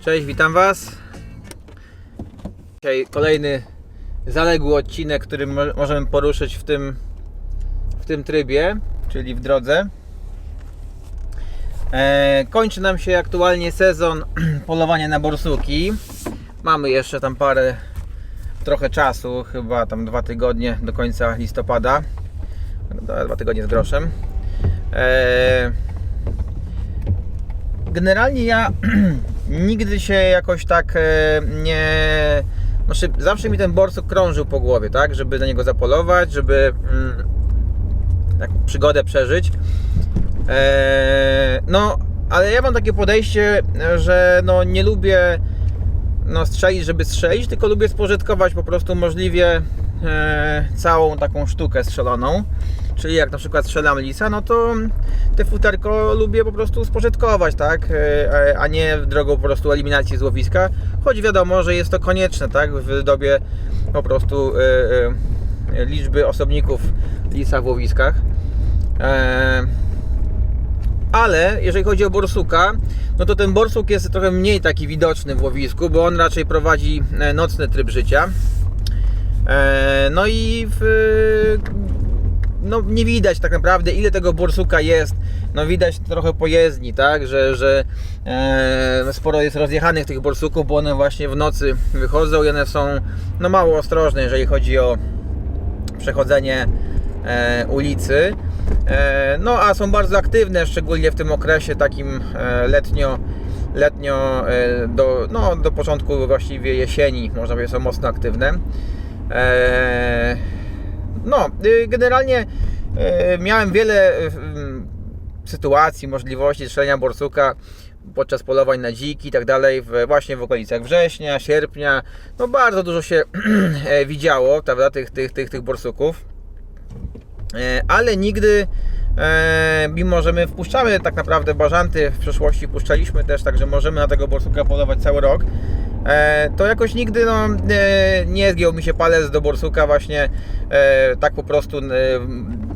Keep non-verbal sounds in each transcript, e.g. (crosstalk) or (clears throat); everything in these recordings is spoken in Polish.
Cześć, witam Was. Dzisiaj kolejny zaległy odcinek, który mo- możemy poruszyć w tym, w tym trybie, czyli w drodze. E, kończy nam się aktualnie sezon (clears throat) polowania na borsuki. Mamy jeszcze tam parę, trochę czasu, chyba tam dwa tygodnie do końca listopada. Dwa tygodnie z groszem. E, generalnie ja (clears throat) nigdy się jakoś tak e, nie. Znaczy, zawsze mi ten borsuk krążył po głowie, tak? Żeby na niego zapolować, żeby mm, taką przygodę przeżyć. E, no, ale ja mam takie podejście, że no, nie lubię no, strzelić, żeby strzelić, tylko lubię spożytkować po prostu możliwie e, całą taką sztukę strzeloną. Czyli jak na przykład strzelam lisa, no to te futerko lubię po prostu spożytkować, tak? E, A nie drogą po prostu eliminacji złowiska. Choć wiadomo, że jest to konieczne, tak? W dobie po prostu e, e, liczby osobników lisa w łowiskach. E, ale jeżeli chodzi o borsuka, no to ten borsuk jest trochę mniej taki widoczny w łowisku, bo on raczej prowadzi e, nocny tryb życia. E, No i w, no nie widać tak naprawdę ile tego borsuka jest. No widać trochę po jezdni, tak, że, że e, sporo jest rozjechanych tych borsuków, bo one właśnie w nocy wychodzą i one są no mało ostrożne, jeżeli chodzi o przechodzenie e, ulicy. E, no a są bardzo aktywne, szczególnie w tym okresie takim e, letnio, letnio e, do, no, do początku właściwie jesieni, można powiedzieć, są mocno aktywne. E, no, y, generalnie e, miałem wiele y, sytuacji, możliwości strzelenia borsuka podczas polowań na dziki i tak dalej, właśnie w okolicach września, sierpnia. No bardzo dużo się (clears throat) e, widziało, prawda, tych, tych, tych, tych borsuków. E, ale nigdy, mimo że my wpuszczamy tak naprawdę bażanty, w przeszłości wpuszczaliśmy też, także możemy na tego borsuka polować cały rok, e, to jakoś nigdy no, e, nie zgiął mi się palec do borsuka właśnie e, tak po prostu e,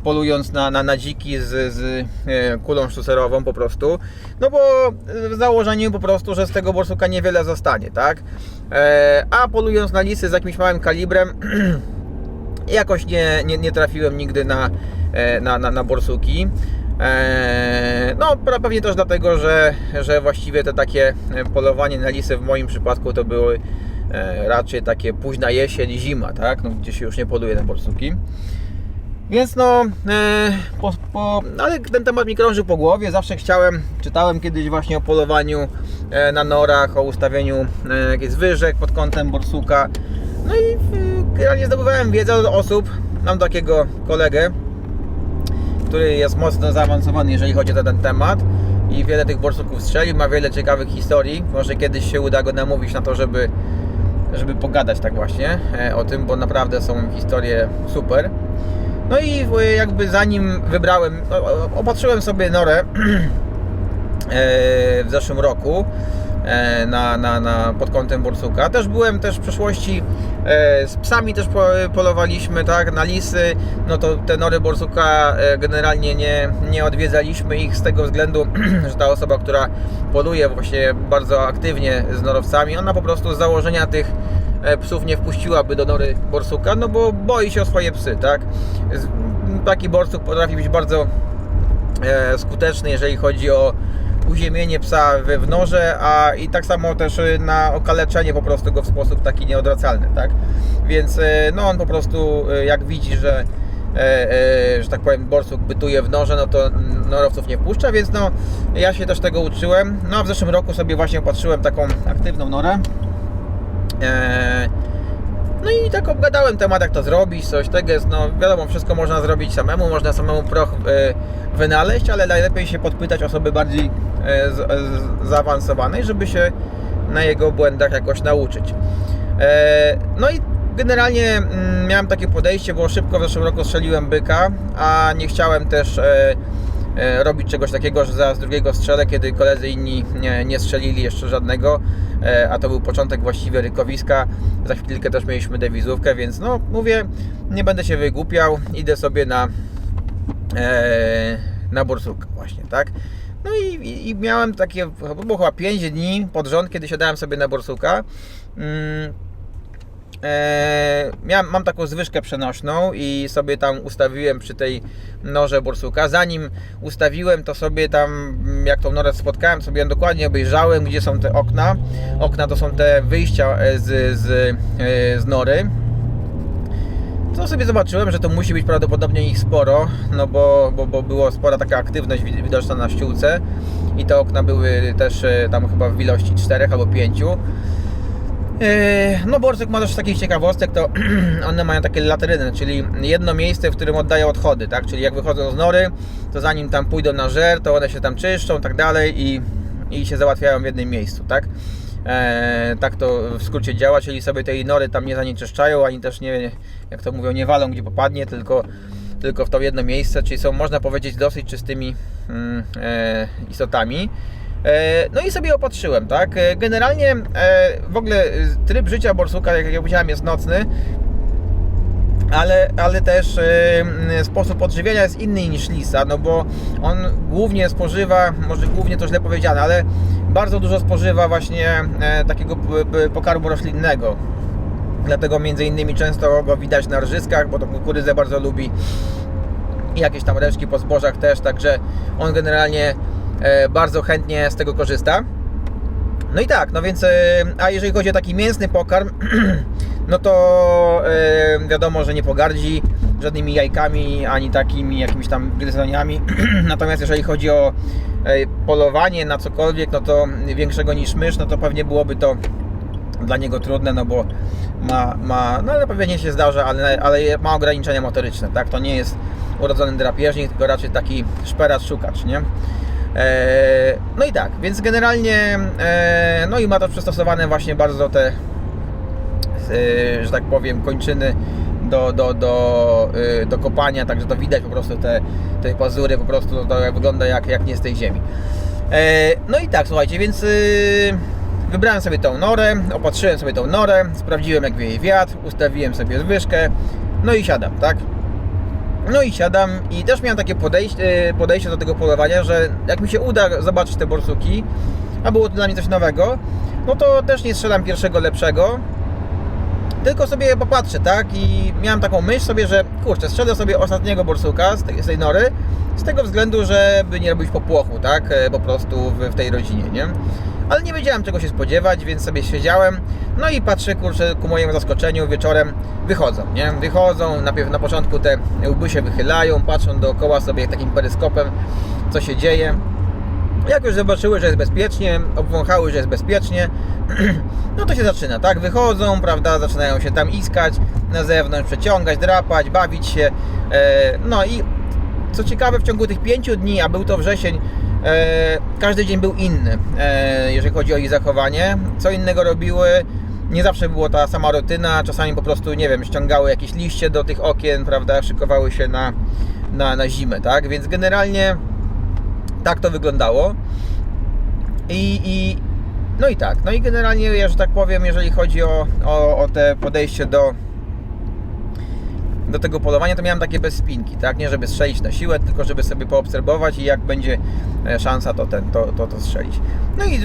polując na, na, na dziki z, z e, kulą sztucerową po prostu, no bo w założeniu po prostu, że z tego borsuka niewiele zostanie, tak? E, a polując na lisy z jakimś małym kalibrem (clears throat) jakoś nie, nie, nie trafiłem nigdy na, e, na, na, na borsuki. E, No, pewnie też dlatego, że, że właściwie te takie e, polowanie na lisy w moim przypadku to były e, raczej takie późna jesień zima, tak? No, gdzie się już nie poluje na borsuki. Więc no, e, po, po, ale ten temat mi krążył po głowie. Zawsze chciałem, czytałem kiedyś właśnie o polowaniu e, na norach, o ustawieniu e, jakichś wyżek pod kątem borsuka. No i e, generalnie zdobywałem wiedzę od osób. Mam takiego kolegę, który jest mocno zaawansowany, jeżeli chodzi o ten temat i wiele tych borsuków strzelił, ma wiele ciekawych historii. Może kiedyś się uda go namówić na to, żeby, żeby pogadać tak właśnie e, o tym, bo naprawdę są historie super. No i e, jakby zanim wybrałem, o- o- opatrzyłem sobie norę (clears throat) e, w zeszłym roku na, na, na, pod kątem borsuka. Też byłem też w przeszłości e, z psami też po- polowaliśmy, tak, na lisy. No to te nory borsuka e, generalnie nie, nie odwiedzaliśmy ich z tego względu, (clears throat) że ta osoba, która poluje właśnie bardzo aktywnie z norowcami, ona po prostu z założenia tych e, psów nie wpuściłaby do nory borsuka, no bo boi się o swoje psy, tak. Taki borsuk potrafi być bardzo e, skuteczny, jeżeli chodzi o uziemienie psa w, norze, a i tak samo też e, na okaleczenie po prostu go w sposób taki nieodradzalny, tak? Więc e, no on po prostu e, jak widzi, że e, e, że tak powiem borsuk bytuje w norze, no to norowców nie wpuszcza, więc no ja się też tego uczyłem. No a w zeszłym roku sobie właśnie opatrzyłem taką aktywną norę. E, no i tak obgadałem temat, jak to zrobić, coś tego jest, no wiadomo, wszystko można zrobić samemu, można samemu proch e, wynaleźć, ale najlepiej się podpytać osoby bardziej zaawansowanej, żeby się na jego błędach jakoś nauczyć. E, no i generalnie mm, miałem takie podejście, bo szybko w zeszłym roku strzeliłem byka, a nie chciałem też e, e, robić czegoś takiego, że zaraz drugiego strzelę, kiedy koledzy inni nie, nie strzelili jeszcze żadnego, e, a to był początek właściwie rykowiska. Za chwilkę też mieliśmy dewizówkę, więc no mówię, nie będę się wygłupiał, idę sobie na, e, na borsuka właśnie, tak? No i, i, i miałem takie, było chyba 5 dni pod rząd, kiedy siadałem sobie na borsuka. Mm, e, mam taką zwyżkę przenośną i sobie tam ustawiłem przy tej norze borsuka. Zanim ustawiłem, to sobie tam, mm, jak tą norę spotkałem, sobie ją dokładnie obejrzałem, gdzie są te okna. Okna to są te wyjścia e, z, z, e, z nory. To sobie zobaczyłem, że to musi być prawdopodobnie ich sporo, no bo, bo, bo było spora taka aktywność wid- widoczna na ściółce i te okna były też e, tam chyba w ilości czterech albo pięciu. E, No Borsuk ma też takich ciekawostek, to (clears throat) one mają takie latryny, czyli jedno miejsce, w którym oddają odchody, tak? Czyli jak wychodzą z nory, to zanim tam pójdą na żer, to one się tam czyszczą, tak dalej i, i się załatwiają w jednym miejscu, tak? E, tak to w skrócie działa, czyli sobie tej nory tam nie zanieczyszczają, ani też nie, jak to mówią, nie walą gdzie popadnie, tylko, tylko w to jedno miejsce, czyli są, można powiedzieć, dosyć czystymi mm, e, istotami. E, No i sobie opatrzyłem, tak? E, Generalnie w ogóle tryb życia borsuka, jak ja powiedziałem, jest nocny, ale, ale też sposób odżywiania jest inny niż lisa, no bo on głównie spożywa, może głównie to źle powiedziane, ale bardzo dużo spożywa właśnie takiego pokarmu roślinnego. Dlatego między innymi często go widać na rżyskach, bo to kukurydzę bardzo lubi i jakieś tam resztki po zbożach też, także on generalnie e, bardzo chętnie z tego korzysta. No i tak, no więc, e, a jeżeli chodzi o taki mięsny pokarm, (clears throat) no to e, wiadomo, że nie pogardzi żadnymi jajkami, ani takimi jakimiś tam gryzoniami. (clears throat) Natomiast jeżeli chodzi o polowanie na cokolwiek, no to większego niż mysz, no to pewnie byłoby to dla niego trudne, no bo ma, ma no ale pewnie się zdarza, ale, ale ma ograniczenia motoryczne, tak? To nie jest urodzony drapieżnik, tylko raczej taki szperacz, szukacz, nie? E, no i tak, więc generalnie, e, no i ma to przystosowane właśnie bardzo te, e, że tak powiem, kończyny do, do, do, do kopania, także to widać po prostu te, te pazury, po prostu to wygląda jak, jak nie z tej ziemi. No i tak, słuchajcie, więc e, wybrałem sobie tą norę, opatrzyłem sobie tą norę, sprawdziłem jak wieje wiatr, ustawiłem sobie zwyżkę, no i siadam, tak? No i siadam i też miałem takie podejście, podejście do tego polowania, że jak mi się uda zobaczyć te borsuki, a było to dla mnie coś nowego, no to też nie strzelam pierwszego lepszego, tylko sobie popatrzę, tak? I miałem taką myśl sobie, że kurczę, strzelę sobie ostatniego borsuka z tej, z tej nory, z tego względu, żeby nie robić popłochu, tak? E, Po prostu w, w tej rodzinie, nie? Ale nie wiedziałem czego się spodziewać, więc sobie siedziałem. No i patrzę, kurczę, ku mojemu zaskoczeniu wieczorem wychodzą, nie? Wychodzą, najpierw na początku te łby się wychylają, patrzą dookoła sobie takim peryskopem, co się dzieje. Jak już zobaczyły, że jest bezpiecznie, obwąchały, że jest bezpiecznie, (clears throat) no to się zaczyna, tak? Wychodzą, prawda, zaczynają się tam iskać na zewnątrz, przeciągać, drapać, bawić się. E, no i co ciekawe, w ciągu tych pięciu dni, a był to wrzesień, e, każdy dzień był inny, e, jeżeli chodzi o ich zachowanie. Co innego robiły, nie zawsze była ta sama rutyna, czasami po prostu, nie wiem, ściągały jakieś liście do tych okien, prawda, szykowały się na, na, na zimę, tak? Więc generalnie tak to wyglądało. I, i no i tak, no i generalnie, ja, że tak powiem, jeżeli chodzi o, o, o te podejście do, do tego polowania, to miałem takie bez spinki, tak? Nie żeby strzelić na siłę, tylko żeby sobie poobserwować i jak będzie e, szansa, to ten, to, to, to strzelić. No i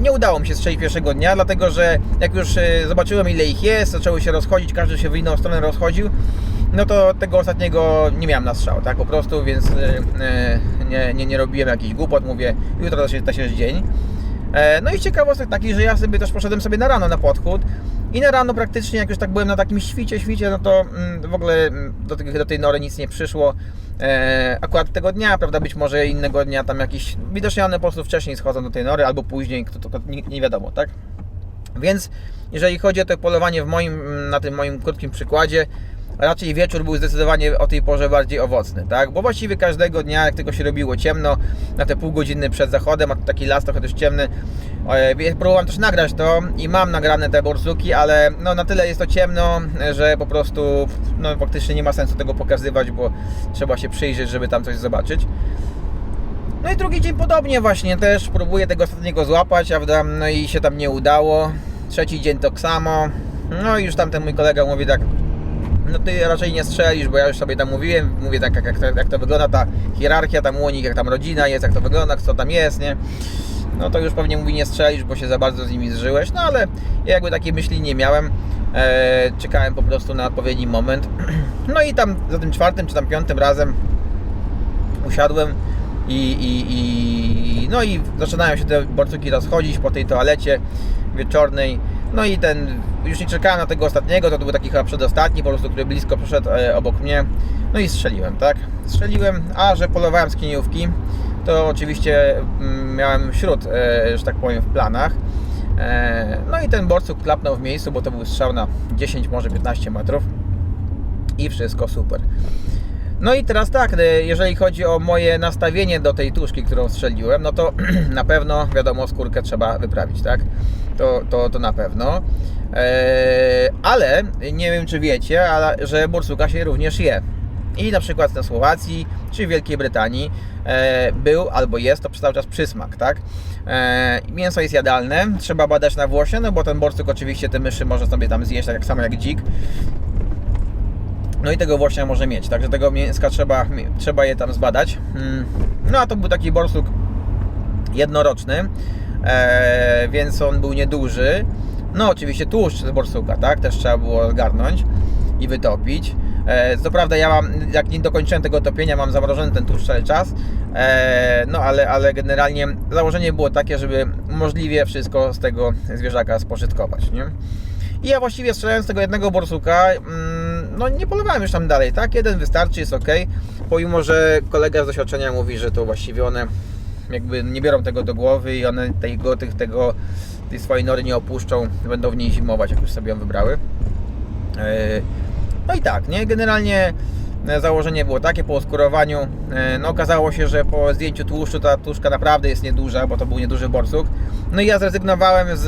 nie udało mi się strzelić pierwszego dnia, dlatego że jak już e, zobaczyłem ile ich jest, zaczęły się rozchodzić, każdy się w inną stronę rozchodził, no to tego ostatniego nie miałem na strzał, tak? Po prostu, więc e, e, nie, nie, nie robiłem jakichś głupot, mówię, jutro to się, to się dzień. E, No i ciekawostek taki, że ja sobie też poszedłem sobie na rano na podchód i na rano praktycznie, jak już tak byłem na takim świcie, świcie, no to mm, w ogóle mm, do, tej- do tej nory nic nie przyszło. E, akurat tego dnia, prawda, być może innego dnia tam jakiś, widocznie one po prostu wcześniej schodzą do tej nory, albo później, kto, to, to nie, nie wiadomo, tak? Więc jeżeli chodzi o to polowanie w moim, na tym moim krótkim przykładzie, raczej wieczór był zdecydowanie o tej porze bardziej owocny, tak? Bo właściwie każdego dnia, jak tylko się robiło ciemno, na te pół godziny przed zachodem, a taki las trochę dość ciemny, e, próbowałem też nagrać to i mam nagrane te borsuki, ale no na tyle jest to ciemno, że po prostu no faktycznie nie ma sensu tego pokazywać, bo trzeba się przyjrzeć, żeby tam coś zobaczyć. No i drugi dzień podobnie właśnie, też próbuję tego ostatniego złapać, prawda, no i się tam nie udało. Trzeci dzień to samo. No i już tam ten mój kolega mówi tak, no ty raczej nie strzelisz, bo ja już sobie tam mówiłem, mówię tak jak, jak, to, jak to wygląda ta hierarchia tam nich, jak tam rodzina jest, jak to wygląda, co tam jest, nie? No to już pewnie mówi nie strzelisz, bo się za bardzo z nimi zżyłeś, no ale ja jakby takiej myśli nie miałem. E, czekałem po prostu na odpowiedni moment. (clears throat) No i tam za tym czwartym czy tam piątym razem usiadłem i, i, i no i zaczynają się te borsuki rozchodzić po tej toalecie wieczornej. No i ten, już nie czekałem na tego ostatniego, to był taki chyba przedostatni, po prostu, który blisko przyszedł e, obok mnie. No i strzeliłem, tak? Strzeliłem, a że polowałem z kiniówki, to oczywiście mm, miałem śród, e, że tak powiem, w planach. E, no i ten borsuk klapnął w miejscu, bo to był strzał na 10, może 15 metrów. I wszystko super. No i teraz tak, jeżeli chodzi o moje nastawienie do tej tuszki, którą strzeliłem, no to (clears throat) na pewno, wiadomo, skórkę trzeba wyprawić, tak? To, to, to na pewno. Eee, ale nie wiem, czy wiecie, ale, że borsuka się również je. I na przykład na Słowacji czy w Wielkiej Brytanii e, był albo jest to cały czas przysmak, tak? E, mięso jest jadalne, trzeba badać na włosie, no bo ten borsuk oczywiście te myszy może sobie tam zjeść, tak samo jak dzik. No i tego właśnie może mieć, także tego mięska trzeba, trzeba je tam zbadać. Mm. No a to był taki borsuk jednoroczny, e, więc on był nieduży. No oczywiście tłuszcz z borsuka, tak, też trzeba było zgarnąć i wytopić. E, co prawda ja mam, jak nie dokończyłem tego topienia, mam zamrożony ten tłuszcz cały czas, e, no ale, ale generalnie założenie było takie, żeby możliwie wszystko z tego zwierzaka spożytkować, nie? I ja właściwie strzelając tego jednego borsuka, mm, no nie polowałem już tam dalej, tak? Jeden wystarczy, jest ok. Pomimo, że kolega z doświadczenia mówi, że to właściwie one jakby nie biorą tego do głowy i one tego, tych, tego, tej swojej nory nie opuszczą, będą w niej zimować, jak już sobie ją wybrały. E, no i tak, nie? Generalnie założenie było takie po oskurowaniu. e, No okazało się, że po zdjęciu tłuszczu ta tłuszczka naprawdę jest nieduża, bo to był nieduży borsuk. No i ja zrezygnowałem z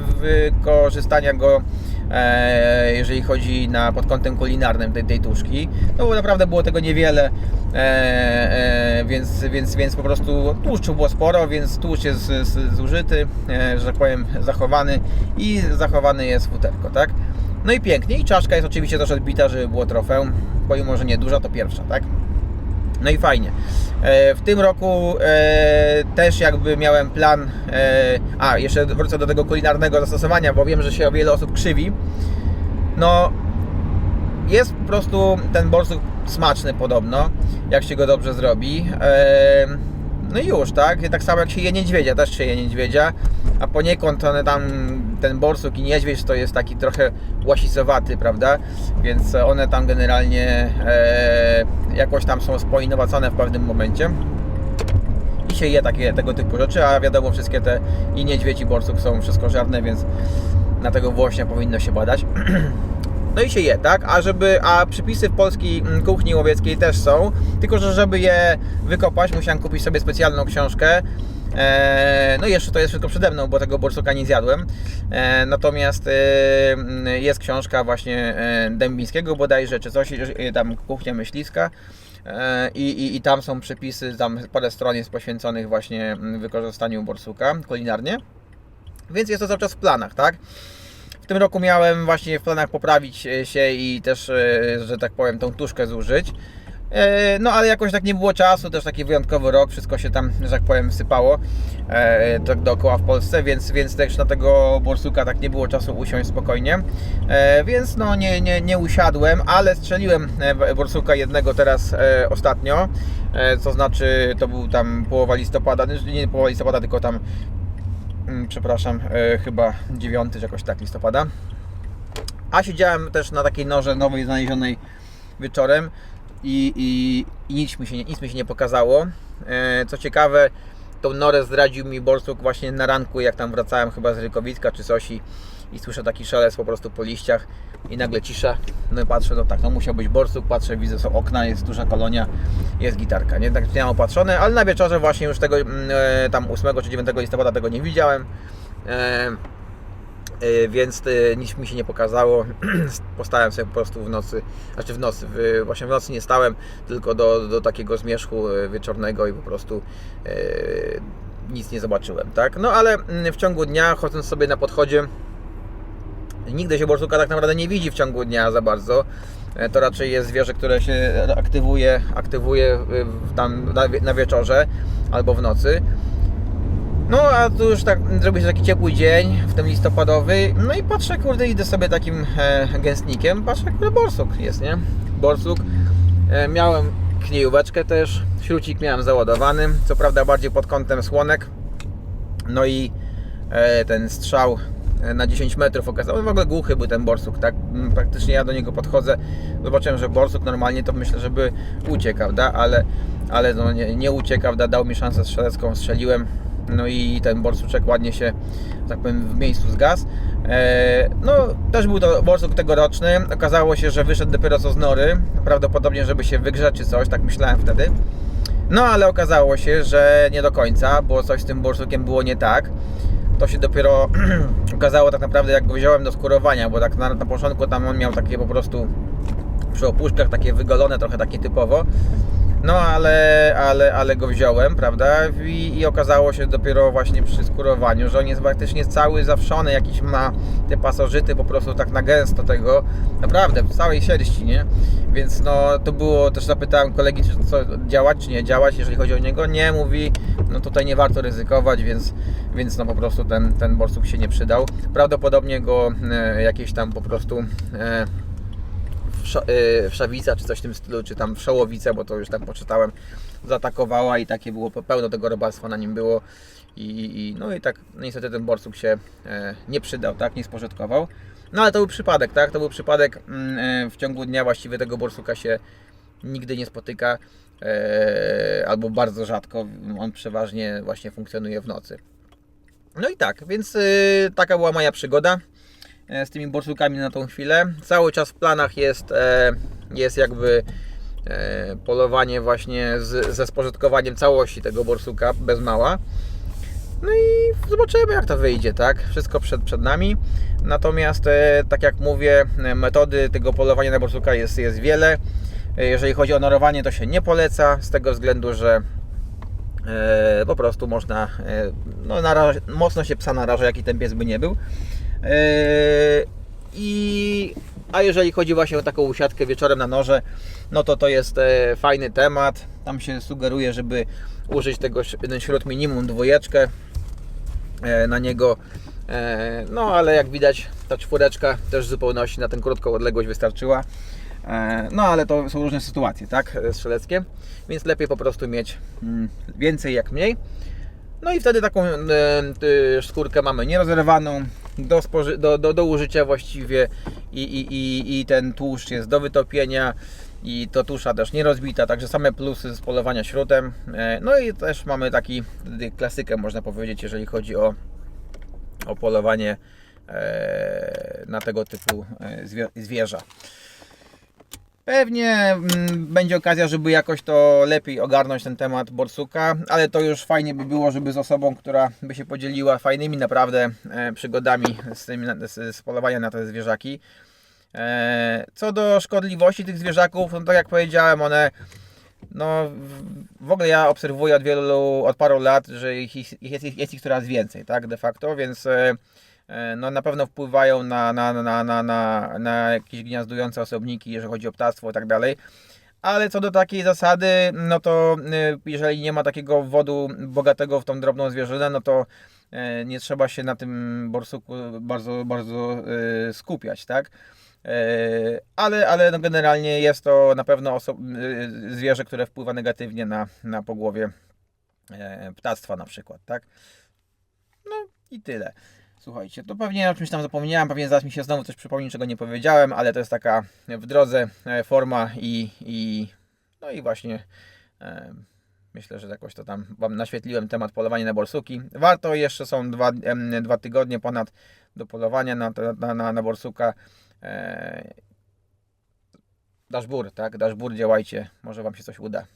wykorzystania go, e, jeżeli chodzi na pod kątem kulinarnym tej, tej tuszki. No bo naprawdę było tego niewiele, e, e, więc, więc, więc po prostu tłuszczu było sporo, więc tłuszcz jest zużyty, e, że tak powiem zachowany i zachowany jest futerko, tak? No i pięknie. I czaszka jest oczywiście też odbita, żeby było trofeum. Pomimo, że nie duża, to pierwsza, tak? No i fajnie. E, W tym roku e, też jakby miałem plan. e, A, jeszcze wrócę do tego kulinarnego zastosowania, bo wiem, że się wiele osób krzywi. No, jest po prostu ten borsuk smaczny podobno, jak się go dobrze zrobi. No i już, tak? Tak samo jak się je niedźwiedzia, też się je niedźwiedzia, a poniekąd one tam, ten borsuk i niedźwiedź to jest taki trochę łasicowaty, prawda? Więc one tam generalnie e, jakoś tam są spoinowacone w pewnym momencie i się je takie, tego typu rzeczy, a wiadomo wszystkie te i niedźwiedź i borsuk są wszystko żarne, więc dlatego właśnie powinno się badać. (clears throat) No i się je, tak? A żeby, a przypisy w polskiej mm, kuchni łowieckiej też są, tylko że żeby je wykopać, musiałem kupić sobie specjalną książkę. E, no i jeszcze to jest wszystko przede mną, bo tego borsuka nie zjadłem. E, natomiast e, mm, jest książka właśnie e, Dębińskiego bodajże, czy coś, e, tam kuchnia myśliwska. E, I, i, I tam są przepisy, tam parę stron jest poświęconych właśnie mm, wykorzystaniu borsuka kulinarnie. Więc jest to cały czas w planach, tak? Tym roku miałem właśnie w planach poprawić e, się i też, e, że tak powiem, tą tuszkę zużyć. E, No ale jakoś tak nie było czasu, też taki wyjątkowy rok, wszystko się tam, że tak powiem, sypało tak dookoła w Polsce, więc, więc też na tego borsuka tak nie było czasu usiąść spokojnie. Więc no nie, nie, nie usiadłem, ale strzeliłem borsuka jednego teraz ostatnio, co znaczy to był tam połowa listopada, nie połowa listopada, tylko tam przepraszam, e, chyba 9 czy jakoś tak listopada. A siedziałem też na takiej norze nowej znalezionej wieczorem i, i, i nic, mi się nic mi się nie pokazało. E, co ciekawe, tą norę zdradził mi borsuk właśnie na ranku, jak tam wracałem chyba z Rykowicka czy coś i, i słyszę taki szelest po prostu po liściach i nagle cisza. No i patrzę, no tak, no musiał być borsuk, patrzę, widzę, są okna, jest duża kolonia, jest gitarka, nie? Tak miałem opatrzone, ale na wieczorze właśnie już tego mm, e, tam 8 czy 9 listopada tego nie widziałem. E, e, więc e, nic mi się nie pokazało. (clears throat) Postałem sobie po prostu w nocy, znaczy w nocy, w, właśnie w nocy nie stałem, tylko do, do takiego zmierzchu e, wieczornego i po prostu e, nic nie zobaczyłem, tak? No ale mm, w ciągu dnia, chodząc sobie na podchodzie, nigdy się borsuka tak naprawdę nie widzi w ciągu dnia za bardzo. E, To raczej jest zwierzę, które się aktywuje, aktywuje w- tam na, wie- na wieczorze albo w nocy. No a tu już tak zrobi się taki ciepły dzień, w tym listopadowy. No i patrzę, kurde, idę sobie takim e, gęstnikiem. Patrzę, kurde, borsuk jest, nie? Borsuk. E, miałem kniejóweczkę też, śrucik miałem załadowany, co prawda bardziej pod kątem słonek. No i e, ten strzał e, na 10 metrów okazał, w ogóle głuchy był ten borsuk, tak? Praktycznie ja do niego podchodzę, zobaczyłem, że borsuk normalnie to myślę, żeby uciekł, prawda? Ale, ale no nie, nie uciekł, prawda? Dał mi szansę strzelecką, strzeliłem. No i ten borsuczek ładnie się, tak powiem, w miejscu zgasł. E, no, też był to borsuk tegoroczny. Okazało się, że wyszedł dopiero co z nory. Prawdopodobnie, żeby się wygrzać czy coś, tak myślałem wtedy. No, ale okazało się, że nie do końca, bo coś z tym borsukiem było nie tak. To się dopiero (clears throat) okazało tak naprawdę, jak go wziąłem do skurowania, bo tak na, na początku tam on miał takie po prostu przy opuszkach takie wygolone, trochę takie typowo. No ale, ale, ale go wziąłem, prawda? I, I okazało się dopiero właśnie przy skurowaniu, że on jest praktycznie cały zawszony, jakiś ma te pasożyty po prostu tak na gęsto tego, naprawdę, w całej sierści, nie? Więc no to było, też zapytałem kolegi, czy co, działać, czy nie działać, jeżeli chodzi o niego. Nie, mówi, no tutaj nie warto ryzykować, więc, więc no po prostu ten, ten borsuk się nie przydał. Prawdopodobnie go e, jakieś tam po prostu... E, wszawica, czy coś w tym stylu, czy tam wszołowica, bo to już tam poczytałem, zaatakowała i takie było pełno tego robactwa na nim było. I, i, no i tak no niestety ten borsuk się e, nie przydał, tak, nie spożytkował. No ale to był przypadek, tak, to był przypadek mm, e, w ciągu dnia właściwie tego borsuka się nigdy nie spotyka, e, albo bardzo rzadko, on przeważnie właśnie funkcjonuje w nocy. No i tak, więc y, taka była moja przygoda z tymi borsukami na tą chwilę. Cały czas w planach jest, e, jest jakby e, polowanie właśnie z, ze spożytkowaniem całości tego borsuka bez mała. No i zobaczymy jak to wyjdzie, tak? Wszystko przed, przed nami. Natomiast e, tak jak mówię, e, metody tego polowania na borsuka jest, jest wiele. E, Jeżeli chodzi o norowanie, to się nie poleca z tego względu, że e, po prostu można e, no, naraż- mocno się psa naraża, jaki ten pies by nie był. E, I, a jeżeli chodzi właśnie o taką usiadkę wieczorem na noże, no to to jest e, fajny temat. Tam się sugeruje, żeby użyć tego ten śród minimum dwójeczkę e, na niego. E, No ale jak widać ta czwóreczka też w zupełności na tę krótką odległość wystarczyła. No ale to są różne sytuacje, tak, strzeleckie, więc lepiej po prostu mieć mm, więcej jak mniej. No i wtedy taką skórkę mamy nierozerwaną do, spoży- do, do, do użycia właściwie i, i, i, i ten tłuszcz jest do wytopienia i to tusza też nie rozbita, także same plusy z polowania śrutem. E, No i też mamy taki wtedy klasykę można powiedzieć, jeżeli chodzi o, o polowanie e, na tego typu e, zwie- zwierza. Pewnie mm, będzie okazja, żeby jakoś to lepiej ogarnąć ten temat borsuka, ale to już fajnie by było, żeby z osobą, która by się podzieliła fajnymi naprawdę e, przygodami z, tymi, z, z polowania na te zwierzaki. E, co do szkodliwości tych zwierzaków, no tak jak powiedziałem, one no w- ogóle ja obserwuję od wielu, od paru lat, że ich, ich jest, jest ich coraz więcej, tak, de facto, więc e, no na pewno wpływają na, na, na, na, na, na jakieś gniazdujące osobniki, jeżeli chodzi o ptactwo i tak dalej. Ale co do takiej zasady, no to e, jeżeli nie ma takiego wodu bogatego w tą drobną zwierzynę, no to e, nie trzeba się na tym borsuku bardzo, bardzo e, skupiać, tak? E, Ale, ale no generalnie jest to na pewno e, zwierzę, które wpływa negatywnie na, na pogłowie e, ptactwa na przykład, tak? No i tyle. Słuchajcie, to pewnie o czymś tam zapomniałem, pewnie zaraz mi się znowu coś przypomni, czego nie powiedziałem, ale to jest taka w drodze e, forma i, i no i właśnie e, myślę, że jakoś to tam Wam naświetliłem temat polowania na borsuki. Warto, jeszcze są dwa, dwa tygodnie ponad do polowania na, na, na, na borsuka. E, daszbur, tak? Daszbur, działajcie, może Wam się coś uda.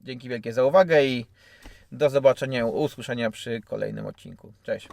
Dzięki wielkie za uwagę i do zobaczenia, usłyszenia przy kolejnym odcinku. Cześć.